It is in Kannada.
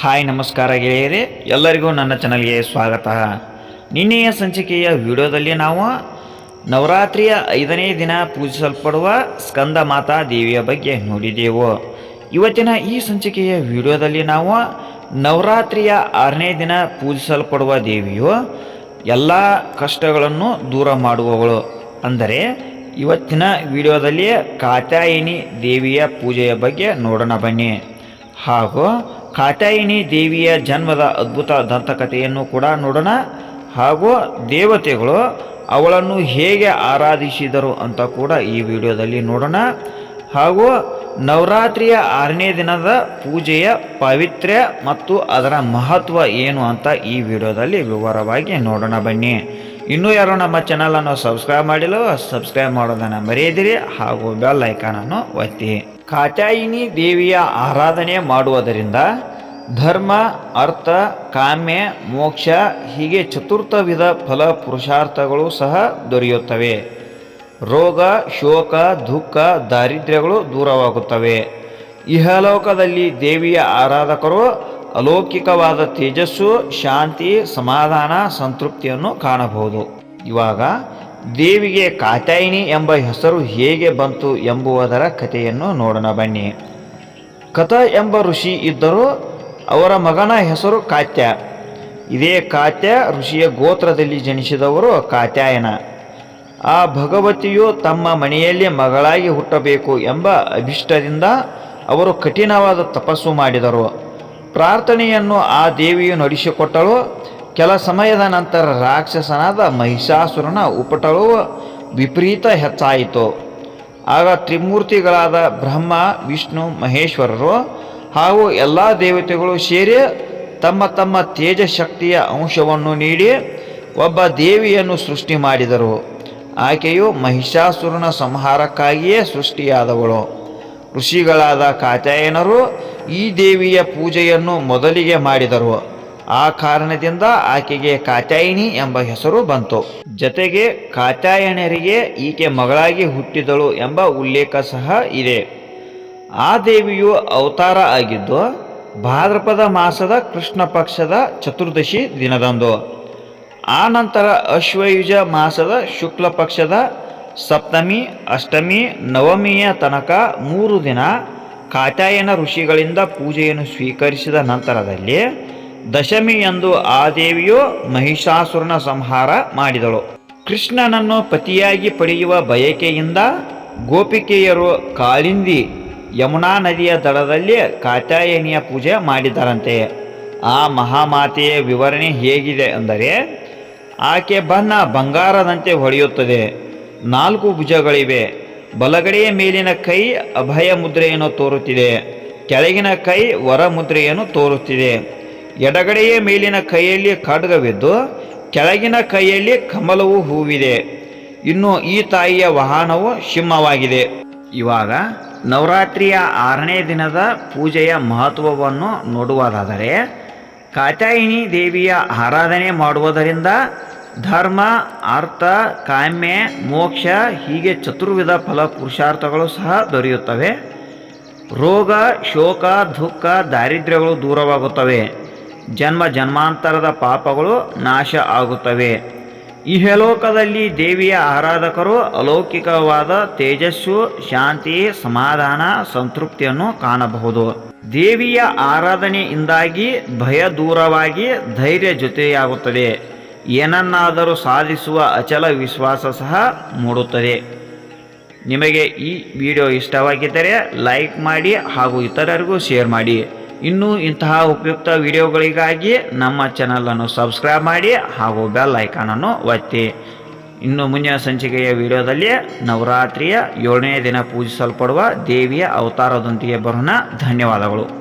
ಹಾಯ್, ನಮಸ್ಕಾರ ಗೆಳೆಯರೇ. ಎಲ್ಲರಿಗೂ ನನ್ನ ಚಾನಲ್ಗೆ ಸ್ವಾಗತ. ನಿನ್ನೆಯ ಸಂಚಿಕೆಯ ವಿಡಿಯೋದಲ್ಲಿ ನಾವು ನವರಾತ್ರಿಯ ಐದನೇ ದಿನ ಪೂಜಿಸಲ್ಪಡುವ ಸ್ಕಂದ ಮಾತಾ ದೇವಿಯ ಬಗ್ಗೆ ನೋಡಿದೆವು. ಇವತ್ತಿನ ಈ ಸಂಚಿಕೆಯ ವಿಡಿಯೋದಲ್ಲಿ ನಾವು ನವರಾತ್ರಿಯ ಆರನೇ ದಿನ ಪೂಜಿಸಲ್ಪಡುವ ದೇವಿಯು ಎಲ್ಲ ಕಷ್ಟಗಳನ್ನು ದೂರ ಮಾಡುವವಳು. ಅಂದರೆ ಇವತ್ತಿನ ವಿಡಿಯೋದಲ್ಲಿ ಕಾತಾಯಿನಿ ದೇವಿಯ ಪೂಜೆಯ ಬಗ್ಗೆ ನೋಡೋಣ ಬನ್ನಿ. ಹಾಗೂ ಕಾತ್ಯಾಯಿನಿ ದೇವಿಯ ಜನ್ಮದ ಅದ್ಭುತ ದಂತಕಥೆಯನ್ನು ಕೂಡ ನೋಡೋಣ. ಹಾಗೂ ದೇವತೆಗಳು ಅವಳನ್ನು ಹೇಗೆ ಆರಾಧಿಸಿದರು ಅಂತ ಕೂಡ ಈ ವಿಡಿಯೋದಲ್ಲಿ ನೋಡೋಣ. ಹಾಗೂ ನವರಾತ್ರಿಯ ಆರನೇ ದಿನದ ಪೂಜೆಯ ಪಾವಿತ್ರ್ಯ ಮತ್ತು ಅದರ ಮಹತ್ವ ಏನು ಅಂತ ಈ ವಿಡಿಯೋದಲ್ಲಿ ವಿವರವಾಗಿ ನೋಡೋಣ ಬನ್ನಿ. ಇನ್ನೂ ಯಾರು ನಮ್ಮ ಚಾನಲನ್ನು ಸಬ್ಸ್ಕ್ರೈಬ್ ಮಾಡಿಲ್ಲ ಸಬ್ಸ್ಕ್ರೈಬ್ ಮಾಡೋದನ್ನು ಮರೆಯದಿರಿ. ಹಾಗೂ ಬೆಲ್ ಐಕಾನನ್ನು ಒತ್ತಿ. ಕಾತ್ಯಾಯಿನಿ ದೇವಿಯ ಆರಾಧನೆ ಮಾಡುವುದರಿಂದ ಧರ್ಮ, ಅರ್ಥ, ಕಾಮ್ಯ, ಮೋಕ್ಷ, ಹೀಗೆ ಚತುರ್ಥ ವಿಧ ಫಲ ಪುರುಷಾರ್ಥಗಳು ಸಹ ದೊರೆಯುತ್ತವೆ. ರೋಗ, ಶೋಕ, ದುಃಖ, ದಾರಿದ್ರ್ಯಗಳು ದೂರವಾಗುತ್ತವೆ. ಇಹಲೋಕದಲ್ಲಿ ದೇವಿಯ ಆರಾಧಕರು ಅಲೌಕಿಕವಾದ ತೇಜಸ್ಸು, ಶಾಂತಿ, ಸಮಾಧಾನ, ಸಂತೃಪ್ತಿಯನ್ನು ಕಾಣಬಹುದು. ಇವಾಗ ದೇವಿಗೆ ಕಾತಾಯಿನಿ ಎಂಬ ಹೆಸರು ಹೇಗೆ ಬಂತು ಎಂಬುವುದರ ಕಥೆಯನ್ನು ನೋಡೋಣ ಬನ್ನಿ. ಕಥ ಎಂಬ ಋಷಿ ಇದ್ದರೂ ಅವರ ಮಗನ ಹೆಸರು ಕಾತ್ಯ. ಇದೇ ಕಾತ್ಯ ಋಷಿಯ ಗೋತ್ರದಲ್ಲಿ ಜನಿಸಿದವರು ಕಾತ್ಯಾಯನ. ಆ ಭಗವತಿಯು ತಮ್ಮ ಮನೆಯಲ್ಲಿ ಮಗಳಾಗಿ ಹುಟ್ಟಬೇಕು ಎಂಬ ಅಭಿಷ್ಟದಿಂದ ಅವರು ಕಠಿಣವಾದ ತಪಸ್ಸು ಮಾಡಿದರು. ಪ್ರಾರ್ಥನೆಯನ್ನು ಆ ದೇವಿಯು ನಡೆಸಿಕೊಟ್ಟಳು. ಕೆಲ ಸಮಯದ ನಂತರ ರಾಕ್ಷಸನಾದ ಮಹಿಷಾಸುರನ ಉಪಟಳು ವಿಪರೀತ ಹೆಚ್ಚಾಯಿತು. ಆಗ ತ್ರಿಮೂರ್ತಿಗಳಾದ ಬ್ರಹ್ಮ, ವಿಷ್ಣು, ಮಹೇಶ್ವರರು ಹಾಗೂ ಎಲ್ಲ ದೇವತೆಗಳು ಸೇರಿ ತಮ್ಮ ತಮ್ಮ ತೇಜ ಶಕ್ತಿಯ ಅಂಶವನ್ನು ನೀಡಿ ಒಬ್ಬ ದೇವಿಯನ್ನು ಸೃಷ್ಟಿ ಮಾಡಿದರು. ಆಕೆಯು ಮಹಿಷಾಸುರನ ಸಂಹಾರಕ್ಕಾಗಿಯೇ ಸೃಷ್ಟಿಯಾದವಳು. ಋಷಿಗಳಾದ ಕಾತ್ಯಾಯನರು ಈ ದೇವಿಯ ಪೂಜೆಯನ್ನು ಮೊದಲಿಗೆ ಮಾಡಿದರು. ಆ ಕಾರಣದಿಂದ ಆಕೆಗೆ ಕಾತ್ಯಾಯಿನಿ ಎಂಬ ಹೆಸರು ಬಂತು. ಜತೆಗೆ ಕಾತಾಯಣರಿಗೆ ಈಕೆ ಮಗಳಾಗಿ ಹುಟ್ಟಿದಳು ಎಂಬ ಉಲ್ಲೇಖ ಸಹ ಇದೆ. ಆ ದೇವಿಯು ಅವತಾರ ಆಗಿದ್ದು, ಭಾದ್ರಪದ ಮಾಸದ ಕೃಷ್ಣ ಪಕ್ಷದ ಚತುರ್ದಶಿ ದಿನದಂದು. ಆ ನಂತರ ಅಶ್ವಯುಜ ಮಾಸದ ಶುಕ್ಲ ಪಕ್ಷದ ಸಪ್ತಮಿ, ಅಷ್ಟಮಿ, ನವಮಿಯ ತನಕ ಮೂರು ದಿನ ಕಾತ್ಯಾಯನ ಋಷಿಗಳಿಂದ ಪೂಜೆಯನ್ನು ಸ್ವೀಕರಿಸಿದ ನಂತರದಲ್ಲಿ ದಶಮಿಯಂದು ಆ ದೇವಿಯು ಮಹಿಷಾಸುರನ ಸಂಹಾರ ಮಾಡಿದಳು. ಕೃಷ್ಣನನ್ನು ಪತಿಯಾಗಿ ಪಡೆಯುವ ಬಯಕೆಯಿಂದ ಗೋಪಿಕೆಯರು ಕಾಳಿಂದಿ ಯಮುನಾ ನದಿಯ ದಡದಲ್ಲಿ ಕಾತ್ಯಾಯನಿಯ ಪೂಜೆ ಮಾಡಿದರಂತೆ. ಆ ಮಹಾಮಾತೆಯ ವಿವರಣೆ ಹೇಗಿದೆ ಅಂದರೆ, ಆಕೆ ಬಣ್ಣ ಬಂಗಾರದಂತೆ ಹೊಳೆಯುತ್ತದೆ. ನಾಲ್ಕು ಭುಜಗಳಿವೆ. ಬಲಗಡೆಯ ಮೇಲಿನ ಕೈ ಅಭಯ ಮುದ್ರೆಯನ್ನು ತೋರುತ್ತಿದೆ. ಕೆಳಗಿನ ಕೈ ವರ ಮುದ್ರೆಯನ್ನು ತೋರುತ್ತಿದೆ. ಎಡಗಡೆಯ ಮೇಲಿನ ಕೈಯಲ್ಲಿ ಖಡ್ಗವಿದ್ದು ಕೆಳಗಿನ ಕೈಯಲ್ಲಿ ಕಮಲವು ಹೂವಿದೆ. ಇನ್ನು ಈ ತಾಯಿಯ ವಾಹನವು ಸಿಂಹವಾಗಿದೆ. ಇವಾಗ ನವರಾತ್ರಿಯ ಆರನೇ ದಿನದ ಪೂಜೆಯ ಮಹತ್ವವನ್ನು ನೋಡುವುದಾದರೆ ಕಾತಾಯಿನಿ ದೇವಿಯ ಆರಾಧನೆ ಮಾಡುವುದರಿಂದ ಧರ್ಮ, ಅರ್ಥ, ಕಾಮ್ಯ, ಮೋಕ್ಷ, ಹೀಗೆ ಚತುರ್ವಿಧ ಫಲ ಪುರುಷಾರ್ಥಗಳು ಸಹ ದೊರೆಯುತ್ತವೆ. ರೋಗ, ಶೋಕ, ದುಃಖ, ದಾರಿದ್ರ್ಯಗಳು ದೂರವಾಗುತ್ತವೆ. ಜನ್ಮ ಜನ್ಮಾಂತರದ ಪಾಪಗಳು ನಾಶ ಆಗುತ್ತವೆ. ಇಹಲೋಕದಲ್ಲಿ ದೇವಿಯ ಆರಾಧಕರು ಅಲೌಕಿಕವಾದ ತೇಜಸ್ಸು, ಶಾಂತಿ, ಸಮಾಧಾನ, ಸಂತೃಪ್ತಿಯನ್ನು ಕಾಣಬಹುದು. ದೇವಿಯ ಆರಾಧನೆಯಿಂದಾಗಿ ಭಯ ದೂರವಾಗಿ ಧೈರ್ಯ ಜೊತೆಯಾಗುತ್ತದೆ. ಏನನ್ನಾದರೂ ಸಾಧಿಸುವ ಅಚಲ ವಿಶ್ವಾಸ ಸಹ ಮೂಡುತ್ತದೆ. ನಿಮಗೆ ಈ ವಿಡಿಯೋ ಇಷ್ಟವಾಗಿದ್ದರೆ ಲೈಕ್ ಮಾಡಿ ಹಾಗೂ ಇತರರಿಗೂ ಶೇರ್ ಮಾಡಿ. ಇನ್ನೂ ಇಂತಹ ಉಪಯುಕ್ತ ವಿಡಿಯೋಗಳಿಗಾಗಿ ನಮ್ಮ ಚಾನಲನ್ನು ಸಬ್ಸ್ಕ್ರೈಬ್ ಮಾಡಿ ಹಾಗೂ ಬೆಲ್ ಐಕಾನನ್ನು ಒತ್ತಿ. ಇನ್ನು ಮುಂದಿನ ಸಂಚಿಕೆಯ ವಿಡಿಯೋದಲ್ಲಿ ನವರಾತ್ರಿಯ ಏಳನೇ ದಿನ ಪೂಜಿಸಲ್ಪಡುವ ದೇವಿಯ ಅವತಾರದೊಂದಿಗೆ ಬರೋಣ. ಧನ್ಯವಾದಗಳು.